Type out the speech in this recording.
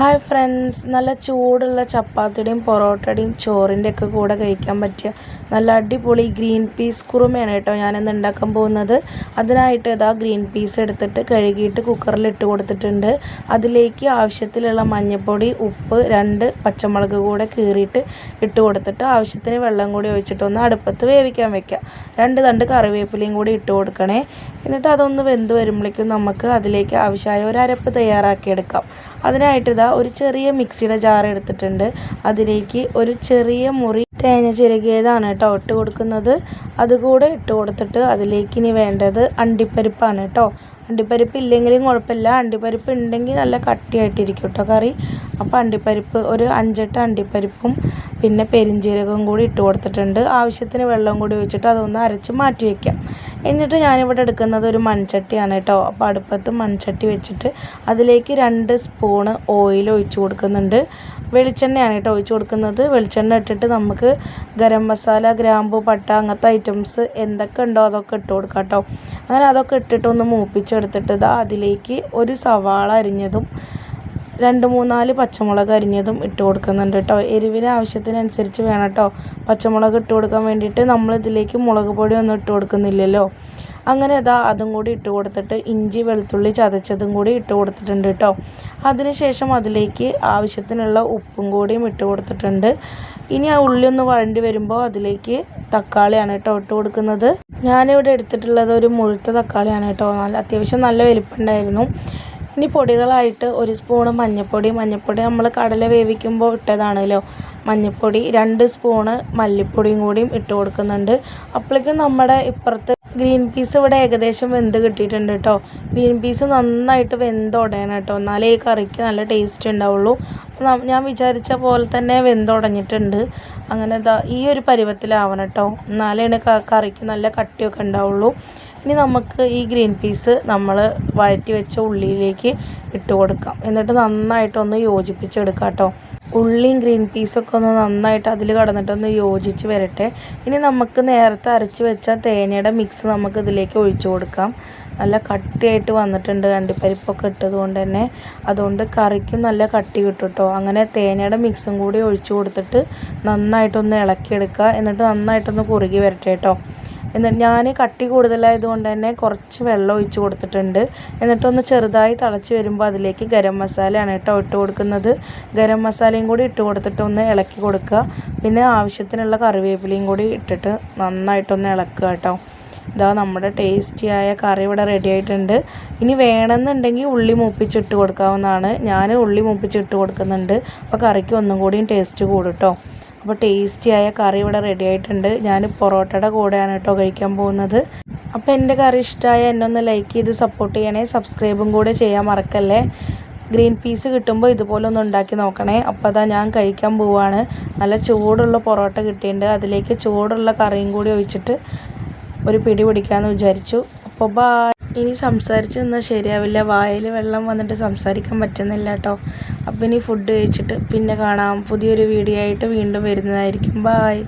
Hi friends നല്ല ചൂടുള്ള ചപ്പാത്തിയുടെയും പൊറോട്ടയുടെയും ചോറിന്റെ ഒക്കെ കൂടെ കഴിക്കാൻ പറ്റിയ നല്ല അടിപൊളി ഗ്രീൻ പീസ് കുറുമയാണ് കേട്ടോ ഞാനിന്ന് ഉണ്ടാക്കാൻ പോകുന്നത്. അതിനായിട്ട് ഇതാ ഗ്രീൻ പീസ് എടുത്തിട്ട് കഴുകിയിട്ട് കുക്കറിൽ ഇട്ട് കൊടുത്തിട്ടുണ്ട്. അതിലേക്ക് ആവശ്യത്തിലുള്ള മഞ്ഞൾപ്പൊടി ഉപ്പ് രണ്ട് പച്ചമുളക് കൂടെ കീറിയിട്ട് ഇട്ട് കൊടുത്തിട്ട് ആവശ്യത്തിന് വെള്ളം കൂടി ഒഴിച്ചിട്ട് ഒന്ന് അടുപ്പത്ത് വേവിക്കാൻ വെക്കാം. രണ്ട് തണ്ട് കറിവേപ്പിലയും കൂടി ഇട്ട് കൊടുക്കണേ. എന്നിട്ട് അതൊന്ന് വെന്ത് വരുമ്പോഴേക്കും നമുക്ക് അതിലേക്ക് ആവശ്യമായ ഒരു അരപ്പ് തയ്യാറാക്കിയെടുക്കാം. അതിനായിട്ട് ഇതാ ഒരു ചെറിയ മിക്സിയുടെ ജാർ എടുത്തിട്ടുണ്ട്. അതിലേക്ക് ഒരു ചെറിയ മുറി തേങ്ങ ചിരകിയതാണ് കേട്ടോ ഇട്ട് കൊടുക്കുന്നത്. അതുകൂടെ ഇട്ട് കൊടുത്തിട്ട് അതിലേക്ക് ഇനി വേണ്ടത് അണ്ടിപ്പരിപ്പാണ് കേട്ടോ. അണ്ടിപ്പരിപ്പ് ഇല്ലെങ്കിലും കുഴപ്പമില്ല. അണ്ടിപ്പരിപ്പ് ഉണ്ടെങ്കിൽ നല്ല കട്ടിയായിട്ടിരിക്കും കേട്ടോ കറി. അപ്പോൾ അണ്ടിപ്പരിപ്പ് ഒരു അഞ്ചെട്ട് അണ്ടിപ്പരിപ്പും പിന്നെ പെരിഞ്ചീരകവും കൂടി ഇട്ട് കൊടുത്തിട്ടുണ്ട്. ആവശ്യത്തിന് വെള്ളം കൂടി ഒഴിച്ചിട്ട് അതൊന്ന് അരച്ച് മാറ്റി വയ്ക്കാം. എന്നിട്ട് ഞാനിവിടെ എടുക്കുന്നത് ഒരു മൺചട്ടിയാണ് കേട്ടോ. അപ്പോൾ അടുപ്പത്ത് മൺചട്ടി വെച്ചിട്ട് അതിലേക്ക് രണ്ട് സ്പൂണ് ഓയിൽ ഒഴിച്ചു കൊടുക്കുന്നുണ്ട്. വെളിച്ചെണ്ണയാണ് കേട്ടോ ഒഴിച്ചു കൊടുക്കുന്നത്. വെളിച്ചെണ്ണ ഇട്ടിട്ട് നമുക്ക് ഗരം മസാല ഗ്രാമ്പു പട്ട അങ്ങനത്തെ ഐറ്റംസ് എന്തൊക്കെ ഉണ്ടോ അതൊക്കെ ഇട്ട് കൊടുക്കാം കേട്ടോ. അങ്ങനെ അതൊക്കെ ഇട്ടിട്ടൊന്ന് മൂപ്പിച്ചെടുത്തിട്ട് ഇതാ അതിലേക്ക് ഒരു സവാള അരിഞ്ഞതും രണ്ട് മൂന്നാൽ പച്ചമുളക് അരിഞ്ഞതും ഇട്ട് കൊടുക്കുന്നുണ്ട് കേട്ടോ എരിവിന് ആവശ്യത്തിനനുസരിച്ച് വേണം കേട്ടോ പച്ചമുളക് ഇട്ട് കൊടുക്കാൻ വേണ്ടിയിട്ട് നമ്മൾ ഇതിലേക്ക് മുളക് പൊടി ഒന്നും ഇട്ട് കൊടുക്കുന്നില്ലല്ലോ. അങ്ങനെ ഇതാ അതും കൂടി ഇട്ട് കൊടുത്തിട്ട് ഇഞ്ചി വെളുത്തുള്ളി ചതച്ചതും കൂടി ഇട്ട് കൊടുത്തിട്ടുണ്ട് കേട്ടോ അതിനുശേഷം അതിലേക്ക് ആവശ്യത്തിനുള്ള ഉപ്പും കൂടിയും ഇട്ട് കൊടുത്തിട്ടുണ്ട്. ഇനി ആ ഉള്ളി ഒന്ന് വഴണ്ടി വരുമ്പോൾ അതിലേക്ക് തക്കാളിയാണ് കേട്ടോ ഇട്ട് കൊടുക്കുന്നത്. ഞാനിവിടെ എടുത്തിട്ടുള്ളത് ഒരു മുഴുത്ത തക്കാളിയാണ് കേട്ടോ നല്ല അത്യാവശ്യം നല്ല വലിപ്പമുണ്ടായിരുന്നു. ഇനി പൊടികളായിട്ട് ഒരു സ്പൂണ് മഞ്ഞൾപ്പൊടി മഞ്ഞൾപ്പൊടി നമ്മൾ കടല വേവിക്കുമ്പോൾ ഇട്ടതാണല്ലോ. മഞ്ഞൾപ്പൊടി രണ്ട് സ്പൂണ് മല്ലിപ്പൊടിയും കൂടിയും ഇട്ട് കൊടുക്കുന്നുണ്ട്. അപ്പോഴേക്കും നമ്മുടെ ഇപ്പുറത്ത് ഗ്രീൻ പീസ് ഇവിടെ ഏകദേശം വെന്ത് കിട്ടിയിട്ടുണ്ട് കേട്ടോ ഗ്രീൻ പീസ് നന്നായിട്ട് വെന്തുടയണം കേട്ടോ എന്നാലേ ഈ കറിക്ക് നല്ല ടേസ്റ്റ് ഉണ്ടാവുള്ളൂ. അപ്പം ഞാൻ വിചാരിച്ച പോലെ തന്നെ വെന്തുടഞ്ഞിട്ടുണ്ട് അങ്ങനെ ഈ ഒരു പരുവത്തിലാവണം കേട്ടോ എന്നാലേ കറിക്ക് നല്ല കട്ടിയൊക്കെ ഉണ്ടാവുള്ളൂ. ഇനി നമുക്ക് ഈ ഗ്രീൻ പീസ് നമ്മൾ വഴറ്റി വെച്ച ഉള്ളിയിലേക്ക് ഇട്ട് കൊടുക്കാം. എന്നിട്ട് നന്നായിട്ടൊന്ന് യോജിപ്പിച്ചെടുക്കാം കേട്ടോ. ഉള്ളിയും ഗ്രീൻ പീസൊക്കെ ഒന്ന് നന്നായിട്ട് അതിൽ കടന്നിട്ടൊന്ന് യോജിച്ച് വരട്ടെ. ഇനി നമുക്ക് നേരത്തെ അരച്ച് വെച്ച തേനയുടെ മിക്സ് നമുക്ക് ഇതിലേക്ക് ഒഴിച്ചു കൊടുക്കാം. നല്ല കട്ടിയായിട്ട് വന്നിട്ടുണ്ട് അണ്ടിപ്പരിപ്പൊക്കെ ഇട്ടത് കൊണ്ട് തന്നെ. അതുകൊണ്ട് കറിക്കും നല്ല കട്ടി കിട്ടും കേട്ടോ. അങ്ങനെ തേനയുടെ മിക്സും കൂടി ഒഴിച്ചു കൊടുത്തിട്ട് നന്നായിട്ടൊന്ന് ഇളക്കിയെടുക്കുക. എന്നിട്ട് നന്നായിട്ടൊന്ന് കുറുകി വരട്ടെ കേട്ടോ. എന്നിട്ട് ഞാൻ കട്ടി കൂടുതലായതുകൊണ്ട് തന്നെ കുറച്ച് വെള്ളം ഒഴിച്ച് കൊടുത്തിട്ടുണ്ട്. എന്നിട്ടൊന്ന് ചെറുതായി തിളച്ച് വരുമ്പോൾ അതിലേക്ക് ഗരം മസാലയാണ് കേട്ടോ ഇട്ട് കൊടുക്കുന്നത്. ഗരം മസാലയും കൂടി ഇട്ട് കൊടുത്തിട്ട് ഒന്ന് ഇളക്കി കൊടുക്കുക. പിന്നെ ആവശ്യത്തിനുള്ള കറിവേപ്പിലയും കൂടി ഇട്ടിട്ട് നന്നായിട്ടൊന്ന് ഇളക്കുക കേട്ടോ. ഇതാ നമ്മുടെ ടേസ്റ്റിയായ കറി ഇവിടെ റെഡി ആയിട്ടുണ്ട്. ഇനി വേണമെന്നുണ്ടെങ്കിൽ ഉള്ളി മൂപ്പിച്ചിട്ട് കൊടുക്കാവുന്നതാണ്. ഞാൻ ഉള്ളി മൂപ്പിച്ചിട്ട് കൊടുക്കുന്നുണ്ട്. അപ്പോൾ കറിക്ക് ഒന്നും കൂടിയും ടേസ്റ്റ് കൂടും കേട്ടോ. അപ്പോൾ ടേസ്റ്റിയായ കറി ഇവിടെ റെഡി ആയിട്ടുണ്ട്. ഞാൻ പൊറോട്ടയുടെ കൂടെയാണ് കേട്ടോ കഴിക്കാൻ പോകുന്നത്. അപ്പോൾ എന്റെ കറി ഇഷ്ടമായ എന്നെ ഒന്ന് ലൈക്ക് ചെയ്ത് സപ്പോർട്ട് ചെയ്യണേ. സബ്സ്ക്രൈബും കൂടെ ചെയ്യാൻ മറക്കല്ലേ. ഗ്രീൻ പീസ് കിട്ടുമ്പോൾ ഇതുപോലെ ഒന്ന് ഉണ്ടാക്കി നോക്കണേ. അപ്പോൾ അതാ ഞാൻ കഴിക്കാൻ പോവുകയാണ് നല്ല ചൂടുള്ള പൊറോട്ട കിട്ടിയിട്ടുണ്ട്. അതിലേക്ക് ചൂടുള്ള കറിയും കൂടി ഒഴിച്ചിട്ട് ഒരു പിടി പിടിക്കാമെന്ന് വിചാരിച്ചു. അപ്പോൾ ബാ ഇനി സംസാരിച്ച് നിന്നാൽ ശരിയാവില്ല. വായിൽ വെള്ളം വന്നിട്ട് സംസാരിക്കാൻ പറ്റുന്നില്ല കേട്ടോ. അപ്പോൾ ഇനി ഫുഡ് കഴിച്ചിട്ട് പിന്നെ കാണാം. പുതിയൊരു വീഡിയോ ആയിട്ട് വീണ്ടും വരുന്നതായിരിക്കും. ബായ്